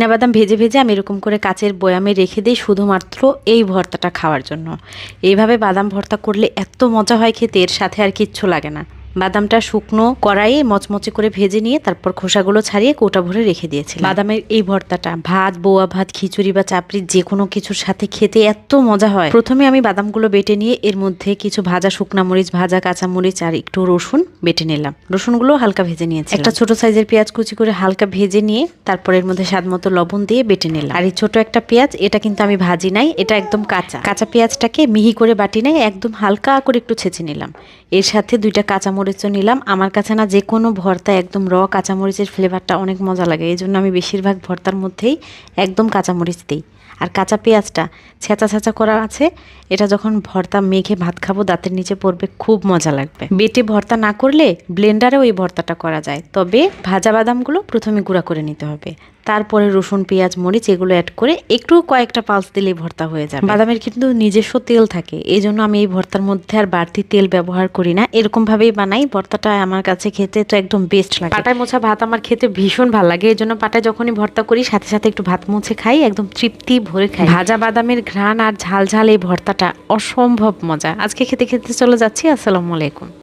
বাদাম ভেজে ভেজে আমি এরকম করে কাচের বয়ামে রেখে দিই শুধুমাত্র এই ভর্তাটা খাওয়ার জন্য। এইভাবে বাদাম ভর্তা করলে এত মজা হয় খেতে, এর সাথে আর কিচ্ছু লাগে না। বাদামটা শুকনো কড়াইয়ে মচমচে করে ভেজে নিয়ে তারপর খোসাগুলো ছাড়িয়ে কোটা ভরে রেখে দিয়েছি বাদামের এই ভর্তাটা ভাত বোয়া ভাত খিচুড়ি বা চাপড়ি যে কোনো কিছুর সাথে খেতে এত মজা হয়। প্রথমে আমি বাদামগুলো বেটে নিয়ে এর মধ্যে কিছু ভাজা শুকনা মরিচ ভাজা কাঁচা মরিচ আর একটু রসুন বেটে নিলাম। রসুনগুলো হালকা ভেজে নিয়েছি একটা ছোট সাইজের পেঁয়াজ কুচি করে হালকা ভেজে নিয়ে তারপর এর মধ্যে স্বাদ মতো লবণ দিয়ে বেটে নিলাম। আর এই ছোট একটা পেঁয়াজ এটা কিন্তু আমি ভাজি নাই এটা একদম কাঁচা। কাঁচা পেঁয়াজটাকে মিহি করে বাটি নাই একদম হালকা করে একটু ছেঁচে নিলাম। এর সাথে দুইটা কাঁচামরিচও নিলাম। আমার কাছে না যে কোনো ভর্তা একদম র কাঁচামরিচের ফ্লেভারটা অনেক মজা লাগে। এই জন্য আমি বেশিরভাগ ভর্তার মধ্যেই একদম কাঁচামরিচ দিই। আর কাঁচা পেঁয়াজটা ছেঁচা ছেঁচা করা আছে। এটা যখন ভর্তা মেখে ভাত খাব, দাঁতের নিচে পড়বে, খুব মজা লাগবে। বেটে ভর্তা না করলে ব্লেন্ডারেও এই ভর্তাটা করা যায়। তবে ভাজা বাদামগুলো প্রথমে গুঁড়া করে নিতে হবে। তারপরে রসুন পেঁয়াজ মরিচ এগুলো অ্যাড করে একটু কয়েকটা পালস দিলেই ভর্তা হয়ে যাবে। বাদামের কিন্তু নিজস্ব তেল থাকে এই জন্য আমি এই ভর্তার মধ্যে আর বাড়তি তেল ব্যবহার করি না। এরকম ভাবেই বানাই ভর্তাটা আমার কাছে খেতে তো একদম বেস্ট লাগে। পাটায় মোছা ভাত আমার খেতে ভীষণ ভালো লাগে এই জন্য পাটায় যখনই ভর্তা করি সাথে সাথে একটু ভাত মুছে খাই একদম তৃপ্তি ভরে খাই। ভাজা বাদামের ঘ্রাণ আর ঝাল ঝাল এই ভর্তাটা অসম্ভব মজা। আজকে খেতে খেতে চলে যাচ্ছি আসসালামু আলাইকুম।